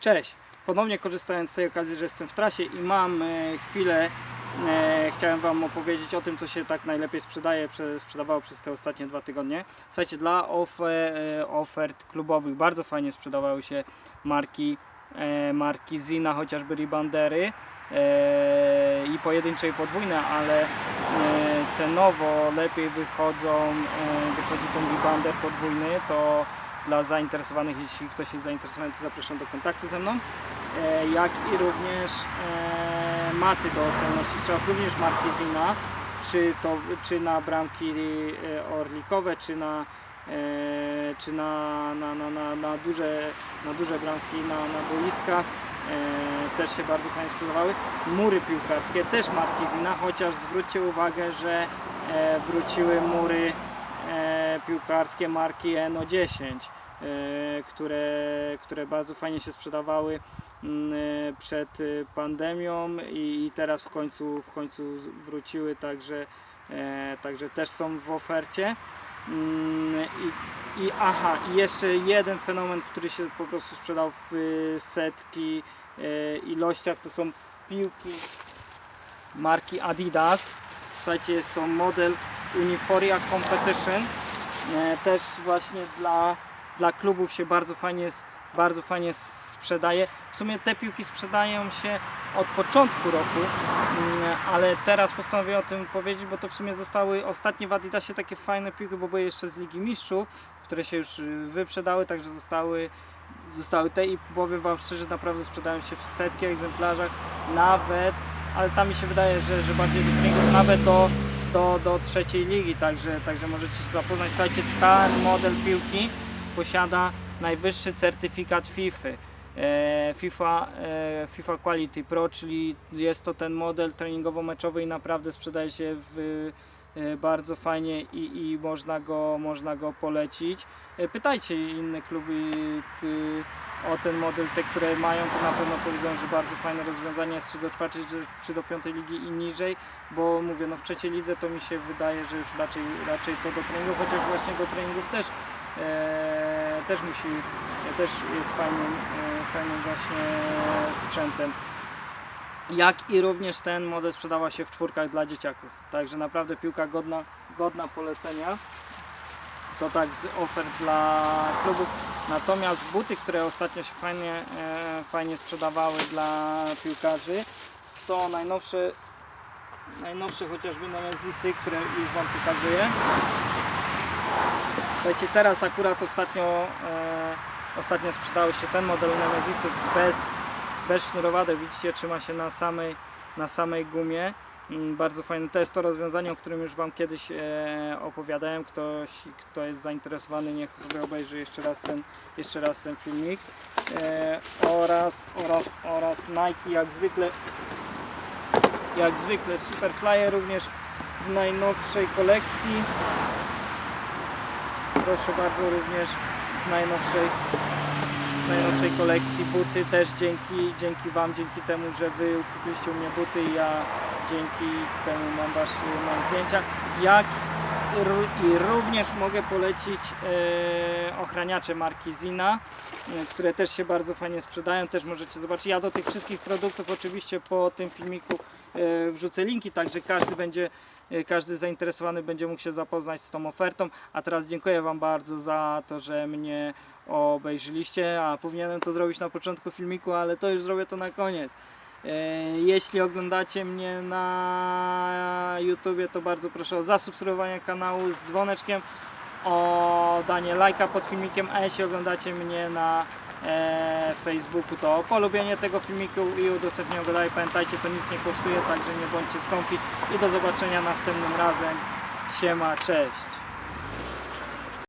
Cześć! Ponownie korzystając z tej okazji, że jestem w trasie i mam e, chwilę, e, chciałem Wam opowiedzieć o tym, co się tak najlepiej sprzedaje, prze, sprzedawało przez te ostatnie dwa tygodnie. Słuchajcie, dla e, ofert klubowych bardzo fajnie sprzedawały się marki, e, marki Zina, chociażby Ribandery e, i pojedyncze i podwójne, ale e, cenowo lepiej wychodzą, e, wychodzi ten Ribander podwójny, to dla zainteresowanych, jeśli ktoś jest zainteresowany, to zapraszam do kontaktu ze mną, e, jak i również e, maty do celności strzałów, również marki Zina, czy, to, czy na bramki e, orlikowe, czy na, czy na, na, na, na, na, duże, na duże bramki na, na boiskach. E, też się bardzo fajnie sprzedawały. Mury piłkarskie też marki Zina, chociaż zwróćcie uwagę, że e, wróciły mury piłkarskie marki Eno 10, e, które, które bardzo fajnie się sprzedawały mm, e, przed e, pandemią i, teraz w końcu, w końcu wróciły, także, e, także też są w ofercie. Mm, I, I aha, i jeszcze jeden fenomen, który się po prostu sprzedał w e, setki e, ilościach, to są piłki marki Adidas. Słuchajcie, jest to model Uniforia Competition. E, Też właśnie dla, dla klubów się bardzo fajnie, bardzo fajnie sprzedaje. W sumie te piłki sprzedają się od początku roku, mm, ale teraz postanowiłem o tym powiedzieć, bo to w sumie zostały ostatnie w Adidasie takie fajne piłki, bo były jeszcze z Ligi Mistrzów, które się już y, wyprzedały, także zostały zostały te i powiem Wam szczerze, naprawdę sprzedają się w setki egzemplarzach, nawet, ale tam mi się wydaje, że, że bardziej do nawet do, do, do trzeciej ligi, także, także możecie się zapoznać. Słuchajcie, ten model piłki posiada najwyższy certyfikat FIFA. E, FIFA, e, FIFA Quality Pro, czyli jest to ten model treningowo-meczowy i naprawdę sprzedaje się w, e, bardzo fajnie i, i można, go, można go polecić. Pytajcie inne kluby o ten model, te które mają, to na pewno powiedzą, że bardzo fajne rozwiązanie jest czy do czwartej, czy- do piątej ligi i niżej, bo mówię, no w trzeciej lidze to mi się wydaje, że już raczej, raczej to do treningów, chociaż właśnie do treningów też, e, też musi, też jest fajnym, e, fajnym właśnie sprzętem. Jak i również ten model sprzedawa się w czwórkach dla dzieciaków. Także naprawdę piłka godna, godna polecenia. To tak z ofert dla klubów. Natomiast buty, które ostatnio się fajnie, e, fajnie sprzedawały dla piłkarzy, to najnowsze, najnowsze chociażby Nemezisy, które już Wam pokazuję. Słuchajcie, teraz akurat ostatnio, e, ostatnio sprzedały się ten model Nemezisów bez, bez. Widzicie, trzyma się na samej, na samej gumie. Mm, Bardzo fajne. To jest to rozwiązanie, o którym już Wam kiedyś e, opowiadałem. Ktoś, kto jest zainteresowany, niech sobie obejrzy jeszcze raz ten, jeszcze raz ten filmik. E, oraz, oraz, oraz Nike jak zwykle jak zwykle Superflyer również z najnowszej kolekcji. Proszę bardzo, również z najnowszej, najnowszej kolekcji buty też dzięki, dzięki Wam, dzięki temu, że Wy kupiliście u mnie buty i ja dzięki temu mam, wasz, mam zdjęcia. Jak i ró- i również mogę polecić e, ochraniacze marki Zina, e, które też się bardzo fajnie sprzedają, też możecie zobaczyć. Ja do tych wszystkich produktów oczywiście po tym filmiku e, wrzucę linki, także każdy będzie każdy zainteresowany będzie mógł się zapoznać z tą ofertą. A teraz dziękuję Wam bardzo za to, że mnie obejrzyliście, a powinienem to zrobić na początku filmiku, ale to już zrobię to na koniec. E, Jeśli oglądacie mnie na YouTubie, to bardzo proszę o zasubskrybowanie kanału z dzwoneczkiem, o danie lajka pod filmikiem, a jeśli oglądacie mnie na e, Facebooku, to o polubienie tego filmiku i udostępnienie go dalej. Pamiętajcie, to nic nie kosztuje, także nie bądźcie skąpi i do zobaczenia następnym razem. Siema, cześć!